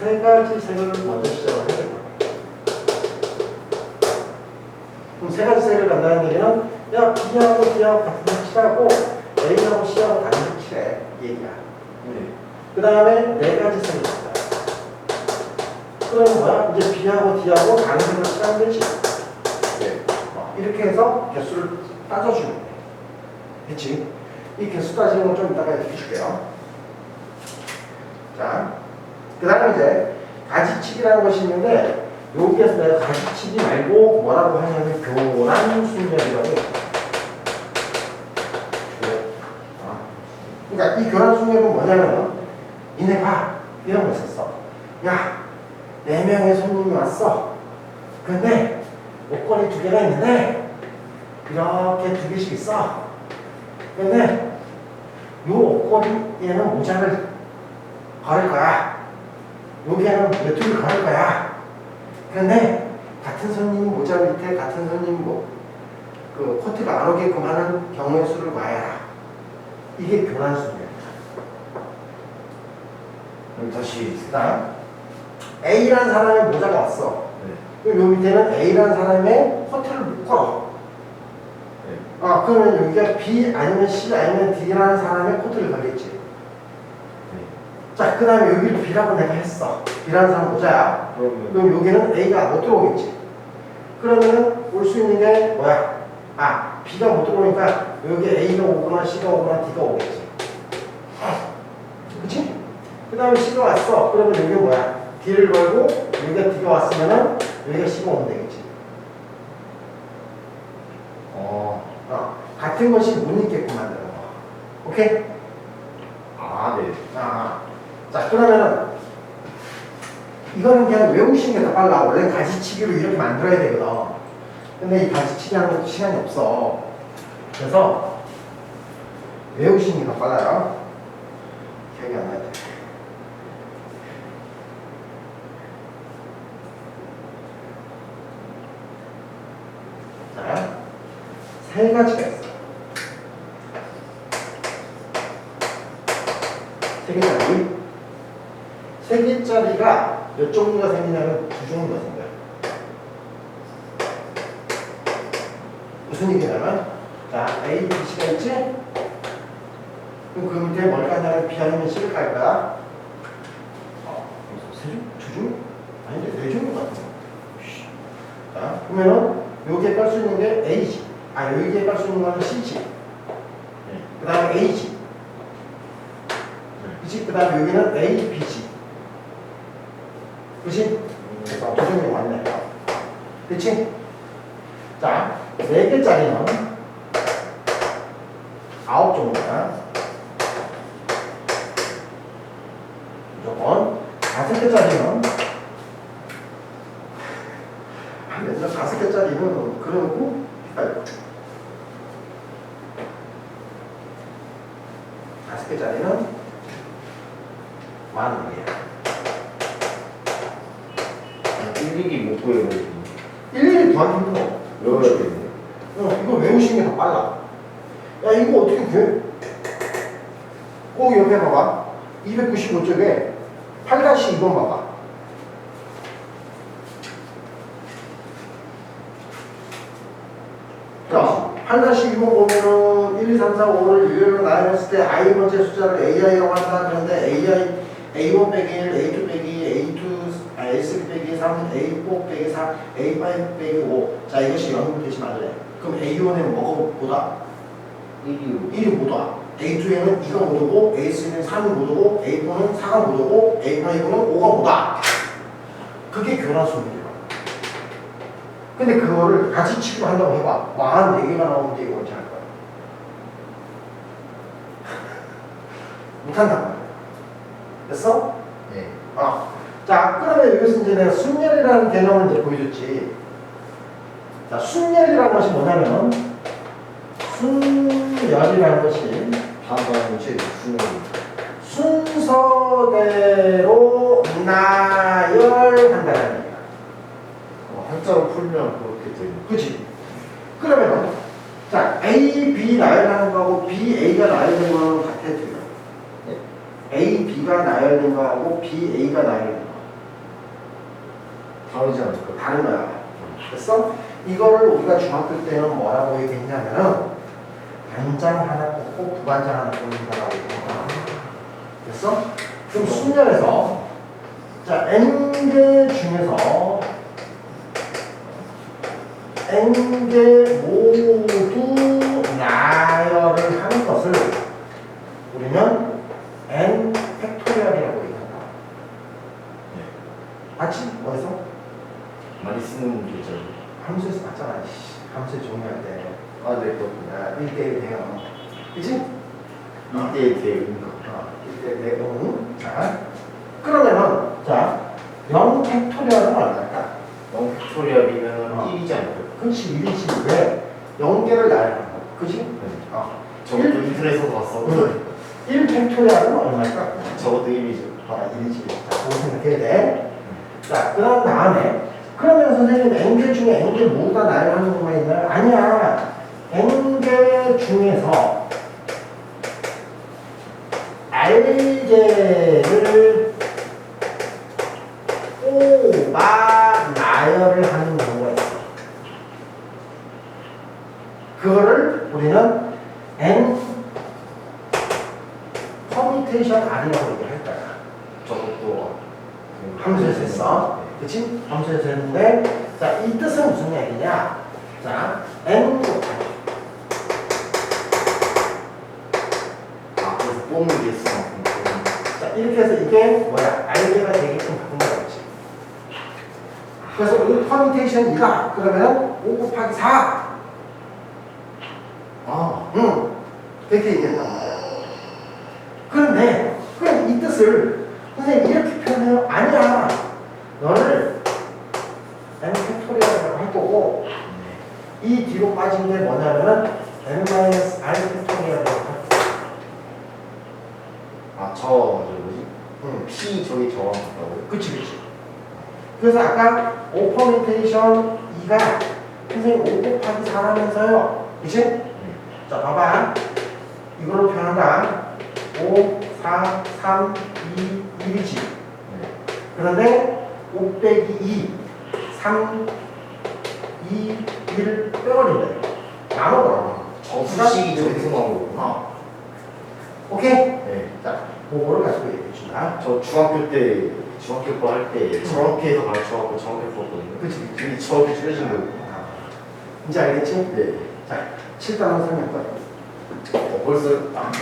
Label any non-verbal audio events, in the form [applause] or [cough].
세 가지 색을 먼저 시작을 해야 돼요. 그럼 세 가지 색을 간다는 얘기는 야 B하고 D하고 같은 색 칠하고 A하고 C하고 다른 색 칠해 이 얘기야. 네. 그 다음에 네 가지 색이 있다. 그러면 뭐야? 이제 B하고 D하고 다른 색을 칠하면 되지. 네. 어, 이렇게 해서 개수를 따져주면 돼. 그치? 이 개수 따지는 건 좀 이따가 이렇게 줄게요. 자, 그 다음에 이제 가지치기라는 것이 있는데 여기에서 내가 가지치기 말고 뭐라고 하냐면 교란 순열이라고 해요. 어. 그러니까 이 교란 순열은 뭐냐면 니네 봐 이런 거 있었어. 야, 네 명의 손님이 왔어. 근데 옷걸이 두 개가 있는데 이렇게 두 개씩 있어. 근데 요 옷걸이에는 모자를 걸을 거야. 여기에는 메뚜기를 걸을 거야. 근데 같은 손님 모자 밑에 같은 손님 뭐, 그 코트가 안 오게끔 하는 경우의 수를 구하여라. 이게 교란수입니다. 그럼 다시 그다음 A라는 사람의 모자가 왔어. 네. 그럼 요 밑에는 A라는 사람의 코트를 묶어. 네. 아, 그러면 여기가 B 아니면 C 아니면 D라는 사람의 코트를 걸겠지. 네. 자, 그 다음에 여기를 B라고 내가 했어. B라는 사람 모자야. 그러면 그럼 여기는 A가 못 들어오겠지. 그러면은 올 수 있는 게 뭐야? 아, B가 못 들어오니까 여기 A가 오거나 C가 오거나 D가 오겠지. 그치? 그 다음에 C가 왔어. 그러면 여기 뭐야? D를 걸고 여기가 D가 왔으면은 여기가 C가 오면 되겠지. 어. 어, 같은 것이 못 있게끔 만드는 거. 오케이? 아, 네. 아, 자 그러면은 이거는 그냥 외우시는 게 더 빨라. 원래 가지치기로 이렇게 만들어야 되거든. 근데 이 가지치기 하는 것도 시간이 없어. 그래서 외우시는 게 더 빨라요. 기억이 안 나야 돼. 자, 세 가지가 있어. 세 개짜리. 세 개짜리가 몇 종류가 생기냐면 두 종류가 생겨요. 무슨 얘기냐면, 자, A, B, C가 있지? 그럼 그 밑에 뭘 깔냐면 B 아니면 C를 깔 거야. 어, 세 종? 두 종? 아닌데, 네 종류 같은 거. 쉬. 자, 그러면은 여기에 깔 수 있는 게 A지. 아, 여기에 깔 수 있는 거는 C지. 그 다음에 A지. 그치? 그 다음에 여기는 A, B지. 그치? 그래서 두 종류 왔네. 그치? 자, 네 개짜리는 아홉 종류야. 무조건. 다섯 개짜리는 [laughs] 아, 맨날 다섯 개짜리는 그러고 아이고. 다섯 개짜리는 만 원이야. 일일이 못 보여요. 일일이 더하기 힘들어. 외워야겠네. 어, 이거 외우시는 게 더 빨라. 야, 이거 어떻게 구해? 꼭 옆에 봐봐. 295쪽에 8-2번 봐봐. 자, 8-2번 보면은 1, 2, 3, 4, 5를 유형으로 나열했을 때 i 번째 숫자를 AI라고 한다. 그런데 AI, A1 빼기 1, A2 빼기 A2, 아, A3 빼기 3, A4 빼기 4, A5 빼기 5. 자, 이것이 0이 되지 말래. 그럼 A1에는 뭐가 보다? 일이 1이 못 와. A2에는 2가 못 오고, A3는 3이 못 오고, A4는 4가 못 오고, A5는 5가 못 와. 그게 교란수입니다. 근데 그거를 같이 치고 한다고 해봐. 44개가 나오는데 이거 어떻게 할 거야? [laughs] 말이야. 됐어? 네. 아, 자, 그러면 여기서 이제 내가 순열이라는 개념을 이제 보여줬지. 자, 순열이라는 것이 뭐냐면, 순열이라는 것이 제 수능. 순서대로 나열한다는 얘기야. 어, 한자로 풀면 그렇게 되는. 그치? 그러면, 자, A, B 나열하는 거하고 B, A가 나열된 거는 같아, 틀려. 네. A, B가 나열된 거하고 B, A가 나열된 거. 다르지 않을까? 다른 거야. 됐어? 이거를 우리가 중학교 때는 뭐라고 얘기했냐면은 반장 하나 뽑고 부반장 하나 뽑는다라고 얘기했다. 됐어? 그럼 순열에서 자 n개 중에서 n개 모두 나열을 하는 것을 우리는 n 팩토리얼이라고 얘기한다. 맞지? 어디서? 많이 쓰는 문제죠. 함수에서 봤잖아. 씨. 함수 정리할 때. 아, 네. 야, 1대1 대응. 그치? 이때의 대응인가? 어, 1대1 대응. 자, 그러면은, 자, 0 팩토리얼은 얼마일까? 0 팩토리얼이면 어. 1이지 않을까요? 그치, 1이지. 왜? 0개를 나열하는 거. 그치? 네. 어. 저것도 인터넷에서 봤어. 1 팩토리얼은 얼마일까? 저것도 1이죠. 아, 1이지. 자, 그거 생각해야 돼. 자, 그 다음에, 그러면 선생님 N개 중에 N개 모두 다 나열하는 것만 있나요? 아니야. N개 중에서 R개를 뽑아 나열을 하는 경우가 있어. 그거를 우리는 N 퍼미테이션 R이라고 얘기할 거야. 저것도 함수에서 했어. 그치? 함수에서 했는데, 자, 이 뜻은 무슨 얘기냐? 자, n 아, 그래서 뽑는 게 있어. 자, 이렇게 해서 이게 뭐야? 알게가 되게끔 바꾼 거겠지. 그래서 우리 퍼미테이션 이다. 그러면 5 곱하기 4. 아, 응. 그렇게 얘기했단 말이야. 그런데, 그럼 이 뜻을 선생님 이렇게 표현해요? 아니야. 너를 n 팩토리얼이라고 할 거고, 이 뒤로 빠진 게 뭐냐면은 n-r 팩토리얼이라고 할 거야. 아, 저, 저 뭐지? 응. P 저기 저랑 같다고요? 그치, 그치. 그래서 아까 오퍼멘테이션 2가 선생님 5 곱하기 4라면서요. 그치? 네. 자, 봐봐. 이걸로 표현한다. 5, 4, 3, 2, 1이지. 네. 그런데 5 빼기 2, 3, 2, 1 빼버린대. 나눠버려. 저 수식이 저기서 나온 거구나. 어. 오케이? 네. 자, 그거를 가지고 얘기해 준다. 저 중학교 때, 중학교 거 할 때 저렇게 해서 가르쳐갖고 저렇게 풀었거든요. 그치, 그치. 근데 저렇게 줄여진 거예요. 아, 이제 알겠지? 네. 자, 7단원 설명 거. 어, 벌써, 아,